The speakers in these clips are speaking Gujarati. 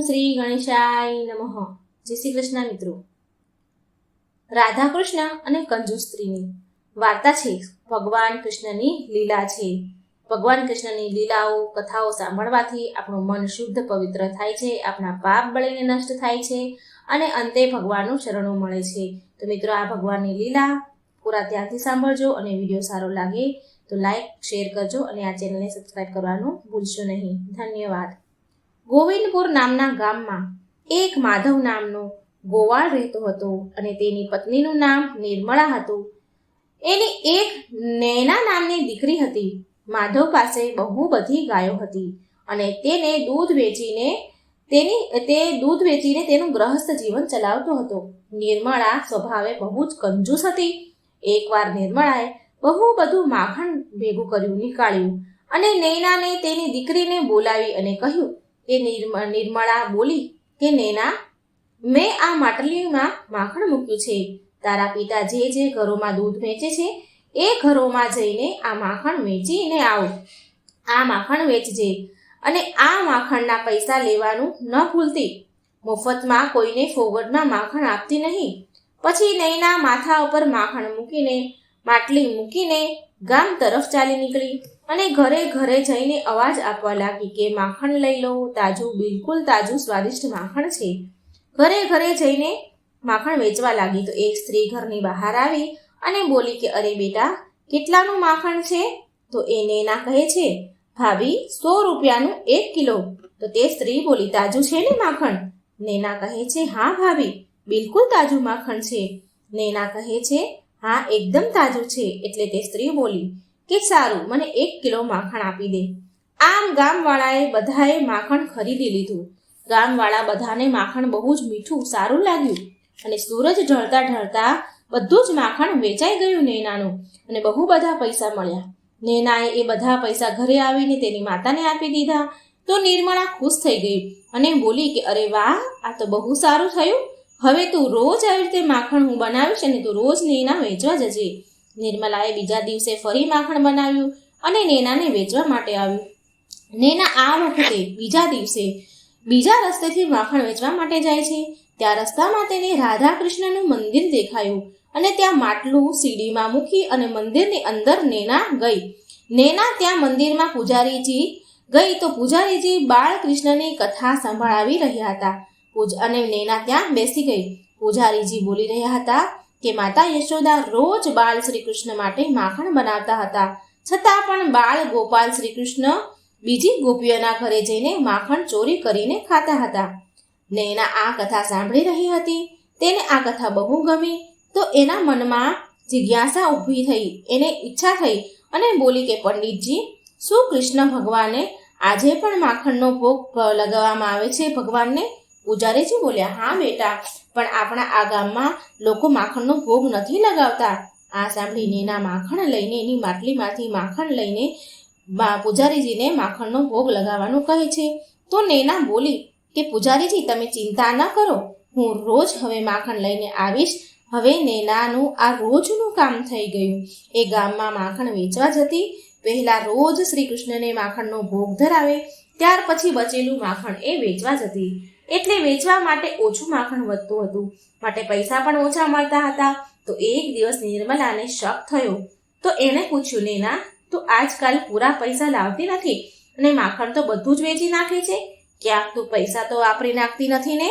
શ્રી ગણેશાય નમઃ. જય શ્રી કૃષ્ણ મિત્રો. રાધા કૃષ્ણ અને કંજુ સ્ત્રીની વાર્તા છે. ભગવાન કૃષ્ણની લીલા છે. ભગવાન કૃષ્ણની લીલાઓ, કથાઓ સાંભળવાથી આપણું મન શુદ્ધ, પવિત્ર થાય છે. આપણા પાપ બળીને નષ્ટ થાય છે અને અંતે ભગવાનનું શરણો મળે છે. તો મિત્રો, આ ભગવાનની લીલા પૂરા ત્યાંથી સાંભળજો અને વીડિયો સારો લાગે તો લાઈક, શેર કરજો અને આ ચેનલને સબસ્ક્રાઈબ કરવાનું ભૂલશો નહીં. ધન્યવાદ. ગોવિંદપુર નામના ગામમાં એક માધવ નામનો ગોવાળ રહેતો હતો અને તેની પત્નીનું નામ નિર્મળા હતું. એની એક નૈના નામની દીકરી હતી. માધવ પાસે બહુ બધી ગાયો હતી અને તેને દૂધ વેચીને તેની, તે દૂધ વેચીને તેનું ગ્રહસ્થ જીવન ચલાવતો હતો. નિર્મળા સ્વભાવે બહુ જ કંજૂસ હતી. એકવાર નિર્મળાએ બહુ બધું માખણ ભેગું કર્યું, નીકાળ્યું અને નૈનાને તેની દીકરીને બોલાવી અને કહ્યું નિર્મ- નિર્મળા બોલી કે, નેના, મેં આ માટલીમાં માખણ મૂક્યું છે. તારા પિતા જે જે ઘરોમાં દૂધ વેચે છે, એ ઘરોમાં જઈને આ માખણ વેચીને આવ. આ માખણ વેચજે અને આ માખણના પૈસા લેવાનું ન ભૂલતી. મફતમાં કોઈને ફોગડના માખણ આપતી નહીં. પછી નૈના માથા ઉપર માખણ મૂકીને, માટલી મૂકીને ગામ તરફ ચાલી નીકળી અને ઘરે ઘરે જઈને અવાજ આપવા લાગી કે, માખણ લઈ લો, તાજું, બિલકુલ તાજું, સ્વાદિષ્ટ માખણ છે. ઘરે ઘરે જઈને માખણ વેચવા લાગી તો એક સ્ત્રી ઘરની બહાર આવી અને બોલી કે, અરે બેટા, કેટલાનું માખણ છે? તો એ નેના કહે છે, ભાભી, સો રૂપિયાનું એક કિલો. તો તે સ્ત્રી બોલી, તાજું છે ને માખણ? નેના કહે છે, હા ભાભી, બિલકુલ તાજું માખણ છે. નેના કહે છે હા, એકદમ તાજું છે, એટલે તે સ્ત્રી બોલી, કે સારું, મને એક કિલો માખણ આપી દે. આમ ગામવાળાએ બધાએ માખણ ખરીદી લીધું. ગામવાળા બધાને માખણ બહુ જ મીઠું, સારું લાગ્યું અને સૂરજ ઢળતા ઢળતા બધું જ માખણ વેચાઈ ગયું નૈનાનું અને બહુ બધા પૈસા મળ્યા. નૈનાએ એ બધા પૈસા ઘરે આવીને તેની માતાને આપી દીધા. તો નિર્મળા ખુશ થઈ ગઈ અને બોલી કે, અરે વાહ, આ તો બહુ સારું થયું. હવે તું રોજ આવી રીતે માખણ હું બનાવીશ અને તું રોજ નેના વેચવા જજે. નિર્મલાએ બીજા દિવસે ફરી માખણ બનાવ્યું અને નેનાને વેચવા માટે આવ્યું. નેના આ વખતે બીજા દિવસે બીજા રસ્તેથી માખણ વેચવા માટે જાય છે. ત્યાં રસ્તામાં તેને રાધા કૃષ્ણનું મંદિર દેખાયું અને ત્યાં માટલું સીડીમાં મૂકી અને મંદિરની અંદર નેના ગઈ. નેના ત્યાં મંદિરમાં પૂજારીજી ગઈ તો પૂજારીજી બાળકૃષ્ણની કથા સંભળાવી રહ્યા હતા. પૂજ અને નેના ત્યાં બેસી ગઈ. પૂજારીજી બોલી રહ્યા હતા કે માતા યશોદા રોજ બાળ શ્રી કૃષ્ણ માટે માખણ બનાવતા હતા. છતાં પણ બાળ ગોપાલ શ્રી કૃષ્ણ બીજી ગોપીઓના ઘરે જઈને માખણ ચોરી કરીને ખાતા હતા. નૈના આ કથા સાંભળી રહી હતી. તેને આ કથા બહુ ગમી. તો એના મનમાં જિજ્ઞાસા ઊભી થઈ, એને ઈચ્છા થઈ અને બોલી કે, પંડિતજી, શું કૃષ્ણ ભગવાને આજે પણ માખણનો ભોગ લગાવવામાં આવે છે? ભગવાનને પૂજારીજી બોલ્યા હા, બેટા, પણ આપણા આ ગામમાં લોકો માખણનો ભોગ નથી લગાવતા. આ સાંભળી નેના માખણ લઈને એની માટલીમાંથી માખણ લઈને પૂજારીજીને માખણનો ભોગ લગાવવાનું કહે છે. તો નેના બોલી કે, પૂજારીજી, તમે ચિંતા ન કરો. હું રોજ હવે માખણ લઈને આવીશ. હવે નેનાનું આ રોજનું કામ થઈ ગયું. એ ગામમાં માખણ વેચવા જતી પહેલાં રોજ શ્રી કૃષ્ણને માખણનો ભોગ ધરાવે. ત્યાર પછી બચેલું માખણ એ વેચવા જતી. એટલે વેચવા માટે ઓછું માખણ વધતું હતું. માટે પૈસા પણ ઓછા મળતા હતા. તો એક દિવસ નિર્મલાને શક થયો. તો એણે પૂછ્યું, નેના, તું આજકાલ પૂરા પૈસા લાવતી નથી અને માખણ તો બધું જ વેચી નાખે છે? ક્યાંક તું પૈસા તો વાપરી નાખતી નથી ને?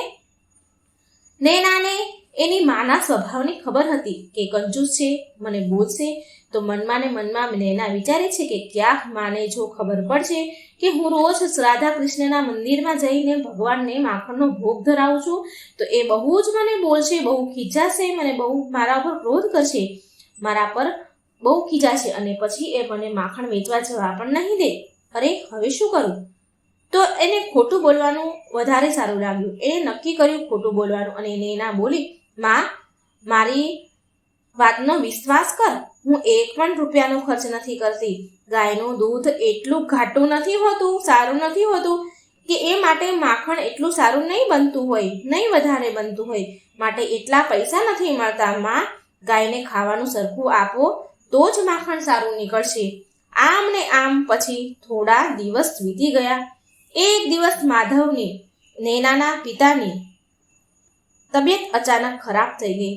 નૈનાને એની માના સ્વભાવની ખબર હતી કે કંજૂસ છે, મને બોલશે તો મનમાં ને મનમાં નૈના વિચારે છે કે ક્યાંક માને જો ખબર પડશે કે હું રોજ રાધા કૃષ્ણના મંદિરમાં જઈને ભગવાનને માખણનો ભોગ ધરાવું છું, તો એ બહુ જ મને બોલશે, બહુ ખીજાશે, મને બહુ મારા પર ક્રોધ કરશે. મારા પર બહુ ખીજાશે અને પછી એ મને માખણ વેચવા જવા પણ નહીં દે. અરે, હવે શું કરું? તો એને ખોટું બોલવાનું વધારે સારું લાગ્યું. એણે નક્કી કર્યું ખોટું બોલવાનું અને એને એના બોલી માં, મારી વાતનો વિશ્વાસ કર. હું એક પણ રૂપિયાનો ખર્ચ નથી કરતી. ગાયનું દૂધ એટલું ઘાટું નથી હોતું, સારું નથી હોતું કે એ માટે માખણ એટલું સારું નહીં બનતું હોય, નહીં વધારે બનતું હોય. માટે એટલા પૈસા નથી મળતા, માં. ગાયને ખાવાનું સરખું આપો તો જ માખણ સારું નીકળશે. આમ ને આમ પછી થોડા દિવસ વીતી ગયા. એક દિવસ માધવની, નેનાના પિતાની તબિયત અચાનક ખરાબ થઈ ગઈ.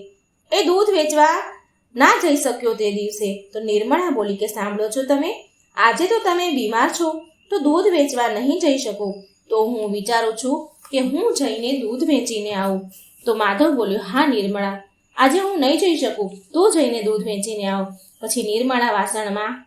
એ દૂધ વેચવા ના જઈ શક્યો તે દિવસે. તો નિર્મળા બોલી કે, સાંભળો છો તમે? આજે તો તમે બીમાર છો. તો દૂધ વેચવા નહીં જઈ શકો. તો હું વિચારું છું કે હું જઈને દૂધ વેચીને આવું. તો માધવ બોલ્યો, હા નિર્મળા, આજે હું નહીં જઈ શકું. તું જઈને દૂધ વેચીને આવ. પછી નિર્મળા વાસણમાં,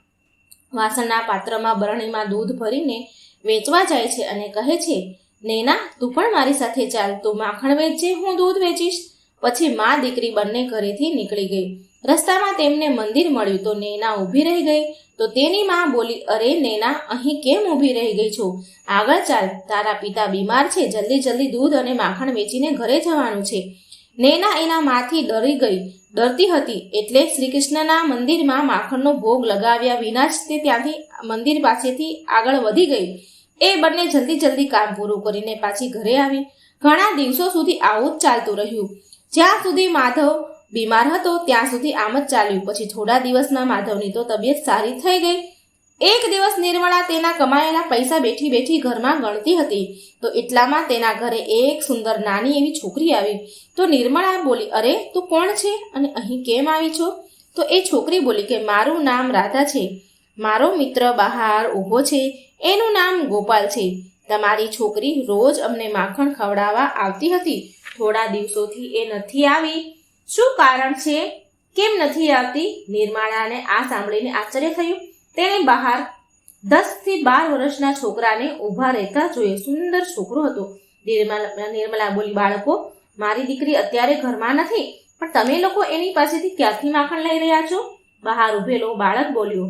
વાસણના પાત્રમાં બરણીમાં દૂધ ભરીને વેચવા જાય છે અને કહે છે નૈના, તું પણ મારી સાથે ચાલ. તું માખણ વેચજે, હું દૂધ વેચીશ. પછી મા દીકરી બંને ઘરેથી નીકળી ગઈ. રસ્તામાં તેમને મંદિર મળ્યું તો નેના ઊભી રહી ગઈ. તો તેની માં બોલી, અરે નેના, અહીં કેમ ઊભી રહી ગઈ છો? આગળ ચાલ. તારા પિતા બીમાર છે. જલ્દી જલ્દી દૂધ અને માખણ વેચીને ઘરે જવાનું છે. નેના એના માથી ડરી ગઈ. ડરતી હતી એટલે શ્રી કૃષ્ણના મંદિરમાં માખણનો ભોગ લગાવ્યા વિના જ તે ત્યાંથી મંદિર પાસેથી આગળ વધી ગઈ. એ બંને જલ્દી જલ્દી કામ પૂરું કરીને પાછી ઘરે આવી. ઘણા દિવસો સુધી આવું જ ચાલતું રહ્યું. જ્યાં સુધી માધવ બીમાર હતો, ત્યાં સુધી આમ જ ચાલ્યું. પછી થોડા દિવસમાં માધવની તો તબિયત સારી થઈ ગઈ. એક દિવસ નિર્મળા તેના કમાયેલા પૈસા બેઠી બેઠી ઘરમાં ગણતી હતી. તો એટલામાં તેના ઘરે એક સુંદર નાની એવી છોકરી આવી. તો નિર્મળા બોલી, અરે, તું કોણ છે? અને અહીં કેમ આવી છો? તો એ છોકરી બોલી કે, મારું નામ રાધા છે. મારો મિત્ર બહાર ઊભો છે. એનું નામ ગોપાલ છે. તમારી છોકરી રોજ અમને માખણ ખવડાવવા આવતી હતી. થોડા દિવસોથી એ નથી આવી. શું કારણ છે? કેમ નથી આવતી? નિર્માળાને આ સાંભળીને આશ્ચર્ય થયું. તેણે બહાર દસથી બાર વર્ષના છોકરાને ઊભા રહેતા જોઈએ સુંદર છોકરો હતો. નિર્મલા નિર્મલા બોલી, બાળકો, મારી દીકરી અત્યારે ઘરમાં નથી, પણ તમે લોકો એની પાસેથી ક્યાંથી માખણ લઈ રહ્યા છો? બહાર ઊભેલો બાળક બોલ્યો,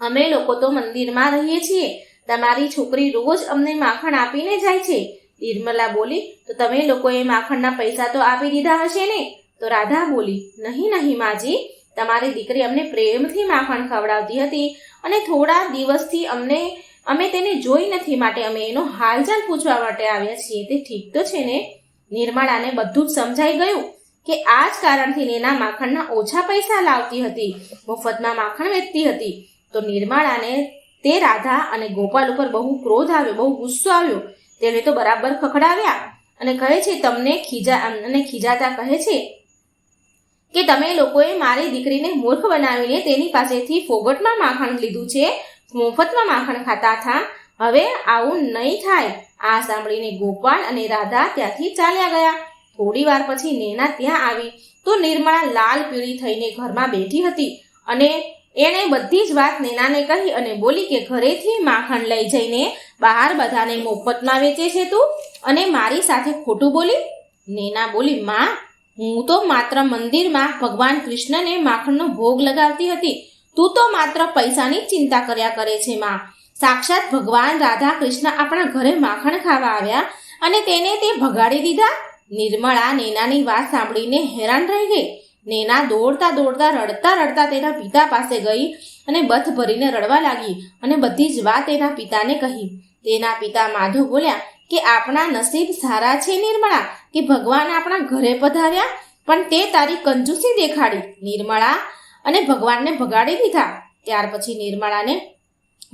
અમે લોકો તો મંદિરમાં રહીએ છીએ. તમારી છોકરી રોજ અમને માખણ આપીને જાય છે? નિર્મલા બોલી, તો તમે લોકોએ માખણના પૈસા તો આપી દીધા હશે ને? તો રાધા બોલી, નહીં નહીં માજી. તમારી દીકરી અમને પ્રેમથી માખણ ખવડાવતી હતી અને થોડા દિવસથી અમને, અમે તેને જોઈ નથી માટે અમે એનો હાલચાલ પૂછવા માટે આવ્યા છીએ. તે ઠીક તો છે ને? નિર્મળાને બધું જ સમજાઈ ગયું કે આ જ કારણથી નેના માખણના ઓછા પૈસા લાવતી હતી, મફતમાં માખણ વેચતી હતી. તો નિર્મળાને તે રાધા અને ગોપાલ ઉપર બહુ ક્રોધ આવ્યો, બહુ ગુસ્સો આવ્યો. તેને તો બરાબર ખખડાવ્યા અને કહે છે, તમને ખીજા અને ખીજાતા કહે છે કે, તમે લોકોએ મારી દીકરીને મૂર્ખ બનાવીને તેની પાસેથી ફોગટમાં માખણ લીધું છે, મફતમાં માખણ ખાતા હતા. હવે આવું નહીં થાય. આ સાંભળીને ગોપાલ અને રાધા ત્યાંથી ચાલ્યા ગયા. થોડી વાર પછી નેના ત્યાં આવી તો નિર્મળા લાલ પીળી થઈને ઘરમાં બેઠી હતી અને એણે બધી જ વાત નેનાને કહી અને બોલી કે ઘરેથી માખણ લઈ જઈને બહાર બધાને મોફતમાં વેચે છે તું? અને મારી સાથે ખોટું બોલી? નેના બોલી, માં, હું તો માત્ર મંદિરમાં ભગવાન કૃષ્ણને માખણનો ભોગ લગાવતી હતી. તું તો માત્ર પૈસાની ચિંતા કર્યા કરે છે, માં. સાક્ષાત ભગવાન રાધા કૃષ્ણ આપણા ઘરે માખણ ખાવા આવ્યા અને તેને તે ભગાડી દીધા. નિર્મળા નેનાની વાત સાંભળીને હેરાન રહી ગઈ. નેના દોડતા દોડતા રડતા રડતા તેના પિતા પાસે ગઈ અને બથ ભરીને રડવા લાગી અને બધી જ વાત તેના પિતાને કહી. તેના પિતા માધવ બોલ્યા કે આપણા નસીબ સારા છે નિર્મળા, કે ભગવાન આપણા ઘરે પધાર્યા? પણ તે તારી કંજૂસી દેખાડી, નિર્મળા. અને ભગવાનને ભગાડી દીધા. ત્યાર પછી નિર્મળાને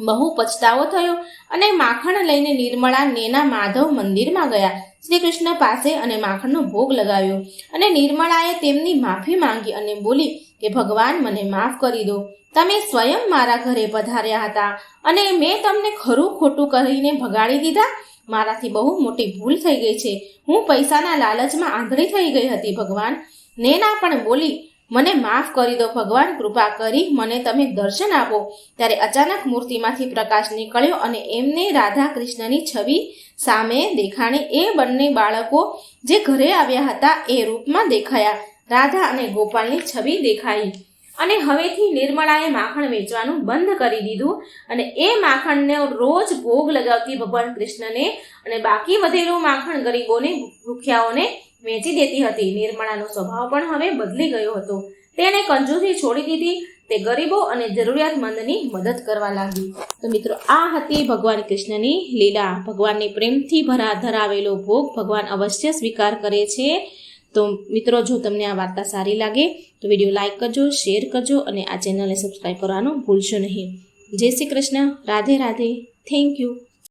બહુ પછતાવો થયો અને માખણ લઈને નિર્મળા નેના માધવ મંદિરમાં ગયા. શ્રી કૃષ્ણ પાસે અને માખણનો ભોગ લગાવ્યો અને નિર્મળાએ તેમની માફી માંગી અને બોલી કે ભગવાન મને માફ કરી દો. તમે સ્વયં મારા ઘરે પધાર્યા હતા અને મેં તમને ખરું ખોટું કહીને ભગાડી દીધા. મારાથી બહુ મોટી ભૂલ થઈ ગઈ છે. હું પૈસાના લાલચમાં આંધળી થઈ ગઈ હતી ભગવાન. નેના પણ બોલી મને માફ કરી દો, ભગવાન, કૃપા કરી મને તમે દર્શન આપો. ત્યારે અચાનક મૂર્તિમાંથી પ્રકાશ નીકળ્યો અને એમને રાધા કૃષ્ણની છબી સામે દેખાણી એ બંને બાળકો જે ઘરે આવ્યા હતા એ રૂપમાં દેખાયા. રાધા અને ગોપાલની છબી દેખાઈ અને હવેથી નિર્મળાએ માખણ વેચવાનું બંધ કરી દીધું અને એ માખણને રોજ ભોગ લગાવતી ભગવાન કૃષ્ણને અને બાકી વધેલું માખણ ગરીબોને ભૂખ્યાઓને વેચી દેતી હતી. નિર્મળાનો સ્વભાવ પણ હવે બદલી ગયો હતો. તેને કંજૂસી છોડી દીધી. તે ગરીબો અને જરૂરિયાતમંદની મદદ કરવા લાગી. તો મિત્રો, આ હતી ભગવાન કૃષ્ણની લીલા. ભગવાનને પ્રેમથી ભરા ધરાવેલો ભોગ ભગવાન અવશ્ય સ્વીકાર કરે છે. તો મિત્રો, જો તમને આ વાર્તા સારી લાગે, તો વીડિયો લાઇક કરજો, શેર કરજો અને આ ચેનલને સબસ્ક્રાઈબ કરવાનું ભૂલશો નહીં. જય શ્રી કૃષ્ણ. રાધે રાધે. Thank you.